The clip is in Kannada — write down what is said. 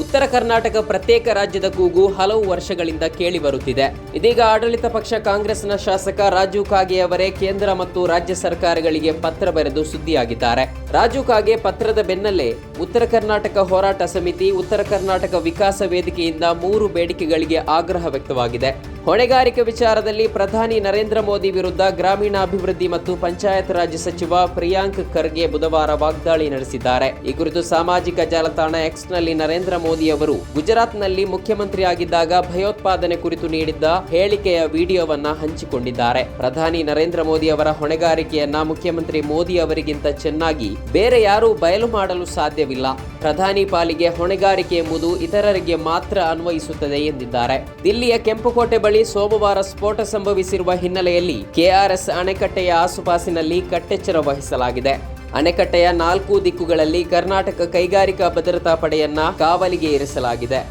ಉತ್ತರ ಕರ್ನಾಟಕ ಪ್ರತ್ಯೇಕ ರಾಜ್ಯದ ಕೂಗು ಹಲವು ವರ್ಷಗಳಿಂದ ಕೇಳಿ ಬರುತ್ತಿದೆ. ಇದೀಗ ಆಡಳಿತ ಪಕ್ಷ ಕಾಂಗ್ರೆಸ್ನ ಶಾಸಕ ರಾಜೀವ್ ಕಾಗೆ ಅವರೇ ಕೇಂದ್ರ ಮತ್ತು ರಾಜ್ಯ ಸರ್ಕಾರಗಳಿಗೆ ಪತ್ರ ಬರೆದು ಸುದ್ದಿಯಾಗಿದ್ದಾರೆ. ರಾಜು ಕಾಗೆ ಪತ್ರದ ಬೆನ್ನಲ್ಲೇ ಉತ್ತರ ಕರ್ನಾಟಕ ಹೋರಾಟ ಸಮಿತಿ, ಉತ್ತರ ಕರ್ನಾಟಕ ವಿಕಾಸ ವೇದಿಕೆಯಿಂದ ಮೂರು ಬೇಡಿಕೆಗಳಿಗೆ ಆಗ್ರಹ ವ್ಯಕ್ತವಾಗಿದೆ. ಹೊಣೆಗಾರಿಕೆ ವಿಚಾರದಲ್ಲಿ ಪ್ರಧಾನಿ ನರೇಂದ್ರ ಮೋದಿ ವಿರುದ್ಧ ಗ್ರಾಮೀಣಾಭಿವೃದ್ಧಿ ಮತ್ತು ಪಂಚಾಯತ್ ರಾಜ್ ಸಚಿವ ಪ್ರಿಯಾಂಕ್ ಖರ್ಗೆ ಬುಧವಾರ ವಾಗ್ದಾಳಿ ನಡೆಸಿದ್ದಾರೆ. ಈ ಕುರಿತು ಸಾಮಾಜಿಕ ಜಾಲತಾಣ ಎಕ್ಸ್ನಲ್ಲಿ ನರೇಂದ್ರ ಮೋದಿ ಅವರು ಗುಜರಾತ್ನಲ್ಲಿ ಮುಖ್ಯಮಂತ್ರಿಯಾಗಿದ್ದಾಗ ಭಯೋತ್ಪಾದನೆ ಕುರಿತು ನೀಡಿದ್ದ ಹೇಳಿಕೆಯ ವಿಡಿಯೋವನ್ನ ಹಂಚಿಕೊಂಡಿದ್ದಾರೆ. ಪ್ರಧಾನಿ ನರೇಂದ್ರ ಮೋದಿ ಅವರ ಹೊಣೆಗಾರಿಕೆಯನ್ನ ಮುಖ್ಯಮಂತ್ರಿ ಮೋದಿ ಅವರಿಗಿಂತ ಚೆನ್ನಾಗಿ ಬೇರೆ ಯಾರೂ ಬಯಲು ಮಾಡಲು ಸಾಧ್ಯವಿಲ್ಲ. ಪ್ರಧಾನಿ ಪಾಲಿಗೆ ಹೊಣೆಗಾರಿಕೆ ಎಂಬುದು ಇತರರಿಗೆ ಮಾತ್ರ ಅನ್ವಯಿಸುತ್ತದೆ ಎಂದಿದ್ದಾರೆ. ದಿಲ್ಲಿಯ ಕೆಂಪುಕೋಟೆ ಬಳಿ ಸೋಮವಾರ ಸ್ಫೋಟ ಸಂಭವಿಸಿರುವ ಹಿನ್ನೆಲೆಯಲ್ಲಿ ಕೆಆರ್ಎಸ್ ಅಣೆಕಟ್ಟೆಯ ಆಸುಪಾಸಿನಲ್ಲಿ ಕಟ್ಟೆಚ್ಚರ ವಹಿಸಲಾಗಿದೆ. ಅಣೆಕಟ್ಟೆಯ ನಾಲ್ಕು ದಿಕ್ಕುಗಳಲ್ಲಿ ಕರ್ನಾಟಕ ಕೈಗಾರಿಕಾ ಭದ್ರತಾ ಪಡೆಯನ್ನ ಕಾವಲಿಗೆ ಇರಿಸಲಾಗಿದೆ